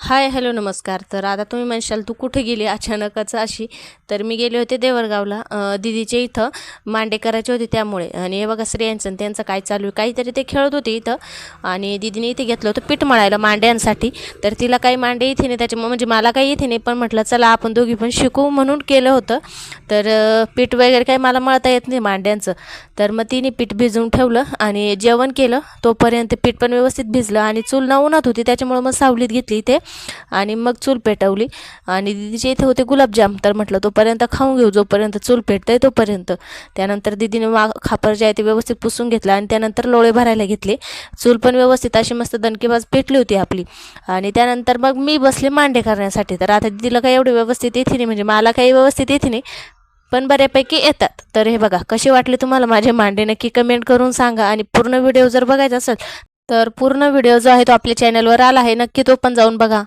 Hi hello नमस्कार. तर आता तुम्ही म्हणशाल तू कुठे गेली अचानकच अशी? तर मी गेले होते देवरगावला अं, इथं मांडे करायचे होते त्यामुळे. आणि हे बघा स्त्रियांचं आणि त्यांचं काय चालू आहे काहीतरी ते खेळत होते इथं. आणि दीदीने इथे घेतलं होतं पीठ मळायला मांड्यांसाठी. तर तिला काही मांडे इथे नाही त्याच्यामुळे म्हणजे मला काही इथे नाही पण म्हटलं चला आपण दोघी पण शिकू म्हणून केलं होतं. तर पीठ वगैरे काही मला मळता येत नाही मांड्यांचं. तर मग तिने पीठ भिजवून ठेवलं आणि जेवण केलं. तोपर्यंत पीठ पण व्यवस्थित भिजलं आणि चूल न उन्हात होती त्याच्यामुळं मग सावलीत घेतली इथे. आणि मग चूल पेटवली. आणि दीदीचे इथे होते गुलाबजाम तर म्हटलं तोपर्यंत खाऊन घेऊ जोपर्यंत चूल पेटतंय तोपर्यंत. त्यानंतर दीदीने मा खापर जे आहे ते व्यवस्थित पुसून घेतलं आणि त्यानंतर लोळे भरायला घेतले. चूल पण व्यवस्थित अशी मस्त दणकेबाज पेटली होती आपली. आणि त्यानंतर मग मी बसले मांडे करण्यासाठी. तर आता दीदीला काही एवढे व्यवस्थित येते नाही म्हणजे मला काही व्यवस्थित येते नाही पण बऱ्यापैकी येतात. तर हे बघा कसे वाटले तुम्हाला माझे मांडे? नक्की कमेंट करून सांगा आणि पूर्ण व्हिडिओ जर बघायचा असेल तर पूर्ण व्हिडिओ जो आहे तो आपल्या चॅनलवर आला आहे नक्की तो पण जाऊन बघा.